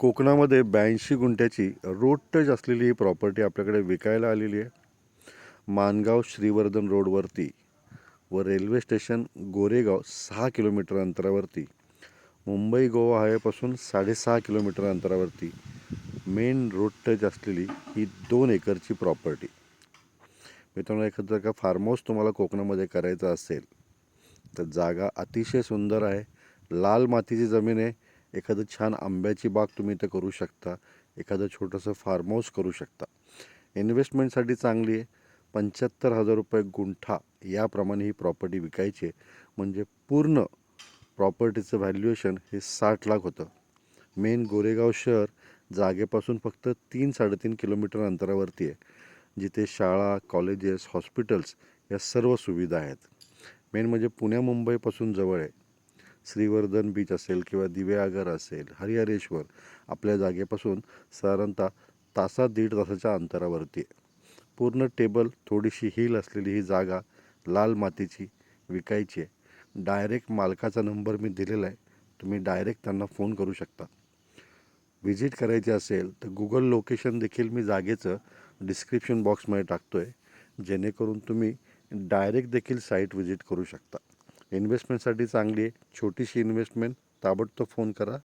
कोकणामध्ये ब्याऐंशी गुंठ्याची road touch असलेली ही प्रॉपर्टी आपल्याकडे विकायला आलेली आहे. मानगाव श्रीवर्धन रोडवरती व रेल्वे स्टेशन गोरेगाव सहा किलोमीटर अंतरावरती मुंबई गोवा हायवेपासून साडेसहा किलोमीटर अंतरावरती मेन रोड टच असलेली ही दोन एकरची प्रॉपर्टी मित्रांनो एखादं का फार्म हाऊस तुम्हाला कोकणामध्ये करायचं असेल तर जागा अतिशय सुंदर आहे. लाल मातीची जमीन आहे. एखादं छान आंब्याची बाग तुम्ही इथं करू शकता एखादं छोटंसं फार्म हाऊस करू शकता. इन्व्हेस्टमेंटसाठी चांगली आहे. पंच्याहत्तर हजार रुपये गुंठा याप्रमाणे ही प्रॉपर्टी विकायची आहे. म्हणजे पूर्ण प्रॉपर्टीचं व्हॅल्युएशन हे साठ लाख होतं. मेन गोरेगाव शहर जागेपासून फक्त तीन साडेतीन किलोमीटर अंतरावरती आहे. जिथे शाळा कॉलेजेस हॉस्पिटल्स या सर्व सुविधा आहेत. मेन म्हणजे पुण्या मुंबईपासून जवळ आहे. श्रीवर्धन बीच असेल किंवा दिवेआगर असेल हरिहरेश्वर आपल्या जागेपासून साधारणतः तासा दीड तासाच्या अंतरावरती आहे. पूर्ण टेबल थोडीशी हिल असलेली ही जागा लाल मातीची विकायची आहे. डायरेक्ट मालकाचा नंबर मी दिलेला आहे. तुम्ही डायरेक्ट त्यांना फोन करू शकता. व्हिजिट करायची असेल तर गुगल लोकेशन देखील मी जागेचं डिस्क्रिप्शन बॉक्समध्ये टाकतो आहे जेणेकरून तुम्ही डायरेक्ट देखील साईट व्हिजिट करू शकता. इन्व्हेस्टमेंटसाठी चांगली आहे. छोटीशी इन्व्हेस्टमेंट ताबडतोब फोन करा.